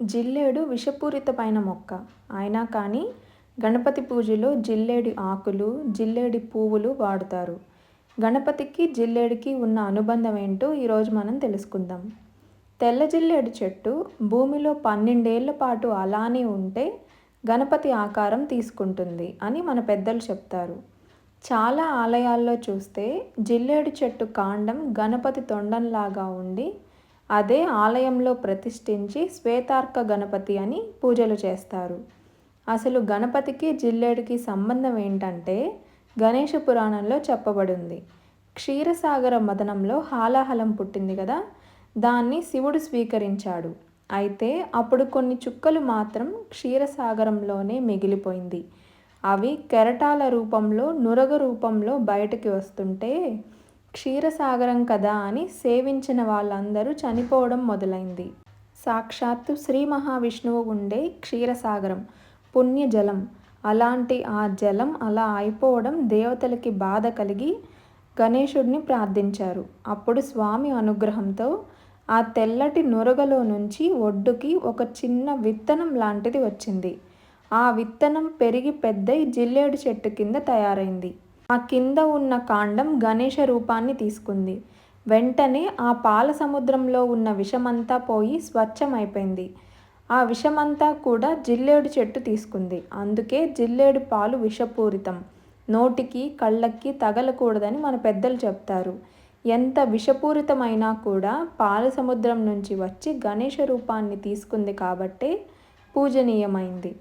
జిల్లేడు విషపూరితమైన మొక్క. అయినా కానీ గణపతి పూజలో జిల్లేడి ఆకులు జిల్లేడి పువ్వులు వాడుతారు. గణపతికి జిల్లేడికి ఉన్న అనుబంధం ఏంటో ఈరోజు మనం తెలుసుకుందాం. తెల్ల జిల్లేడు చెట్టు భూమిలో పన్నెండేళ్ళ పాటు అలానే ఉంటే గణపతి ఆకారం తీసుకుంటుంది అని మన పెద్దలు చెప్తారు. చాలా ఆలయాల్లో చూస్తే జిల్లేడు చెట్టు కాండం గణపతి తొండంలాగా ఉండి అదే ఆలయంలో ప్రతిష్ఠించి శ్వేతార్క గణపతి అని పూజలు చేస్తారు. అసలు గణపతికి జిల్లేడికి సంబంధం ఏంటంటే గణేష పురాణంలో చెప్పబడింది. క్షీరసాగర మదనంలో హాలాహలం పుట్టింది కదా? దాన్ని శివుడు స్వీకరించాడు. అయితే అప్పుడు కొన్ని చుక్కలు మాత్రం క్షీరసాగరంలోనే మిగిలిపోయింది. అవి కెరటాల రూపంలో నురగ రూపంలో బయటకి వస్తుంటే క్షీరసాగరం కదా అని సేవించిన వాళ్ళందరూ చనిపోవడం మొదలైంది. సాక్షాత్తు శ్రీ మహావిష్ణువు ఉండే క్షీరసాగరం పుణ్యజలం. అలాంటి ఆ జలం అలా అయిపోవడం దేవతలకి బాధ కలిగి గణేశుడిని ప్రార్థించారు. అప్పుడు స్వామి అనుగ్రహంతో ఆ తెల్లటి నురగలో నుంచి ఒడ్డుకి ఒక చిన్న విత్తనం లాంటిది వచ్చింది. ఆ విత్తనం పెరిగి పెద్దై జిల్లేడు చెట్టు కింద తయారైంది. ఆ కింద ఉన్న కాండం గణేష రూపాన్ని తీసుకుంది. వెంటనే ఆ పాల సముద్రంలో ఉన్న విషమంతా పోయి స్వచ్ఛమైపోయింది. ఆ విషమంతా కూడా జిల్లేడు చెట్టు తీసుకుంది. అందుకే జిల్లేడు పాలు విషపూరితం. నోటికి కళ్ళకి తగలకూడదని మన పెద్దలు చెప్తారు. ఎంత విషపూరితమైనా కూడా పాల సముద్రం నుంచి వచ్చి గణేష రూపాన్ని తీసుకుంది కాబట్టే పూజనీయమైంది.